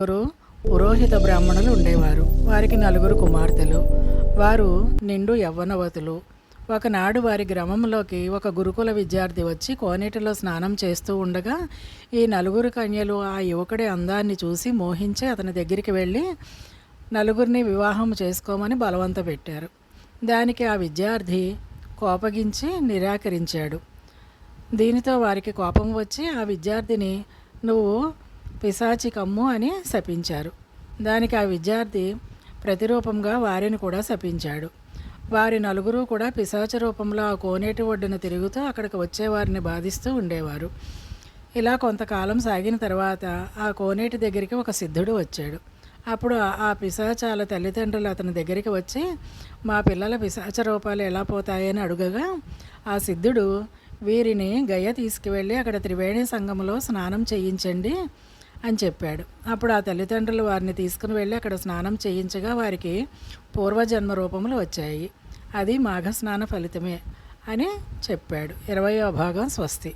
నలుగురు పురోహిత బ్రాహ్మణులు ఉండేవారు. వారికి నలుగురు కుమార్తెలు. వారు నిండు యవ్వనవతులు. ఒకనాడు వారి గ్రామంలోకి ఒక గురుకుల విద్యార్థి వచ్చి కోనేటిలో స్నానం చేస్తూ ఉండగా ఈ నలుగురు కన్యలు ఆ యువకుడి అందాన్ని చూసి మోహించి అతని దగ్గరికి వెళ్ళి నలుగురిని వివాహం చేసుకోమని బలవంత పెట్టారు. దానికి ఆ విద్యార్థి కోపగించి నిరాకరించాడు. దీనితో వారికి కోపం వచ్చి ఆ విద్యార్థిని నువ్వు పిశాచి కమ్ము అని శపించారు. దానికి ఆ విద్యార్థి ప్రతిరూపంగా వారిని కూడా శపించాడు. వారి నలుగురు కూడా పిశాచ రూపంలో ఆ కోనేటి ఒడ్డున తిరుగుతూ అక్కడికి వచ్చేవారిని బాధిస్తూ ఉండేవారు. ఇలా కొంతకాలం సాగిన తర్వాత ఆ కోనేటి దగ్గరికి ఒక సిద్ధుడు వచ్చాడు. అప్పుడు ఆ- ఆ పిశాచాల తల్లిదండ్రులు అతని దగ్గరికి వచ్చి మా పిల్లల పిశాచ రూపాలు ఎలా పోతాయని అడుగగా ఆ సిద్ధుడు వీరిని గయ తీసుకువెళ్ళి అక్కడ త్రివేణి సంఘంలో స్నానం చేయించండి. అని చెప్పాడు. అప్పుడు ఆ తల్లిదండ్రులు వారిని తీసుకుని వెళ్ళి అక్కడ స్నానం చేయించగా వారికి పూర్వజన్మ రూపములు వచ్చాయి. అది మాఘ స్నాన ఫలితమే అని చెప్పాడు. ఇరవయో భాగం స్వస్తి.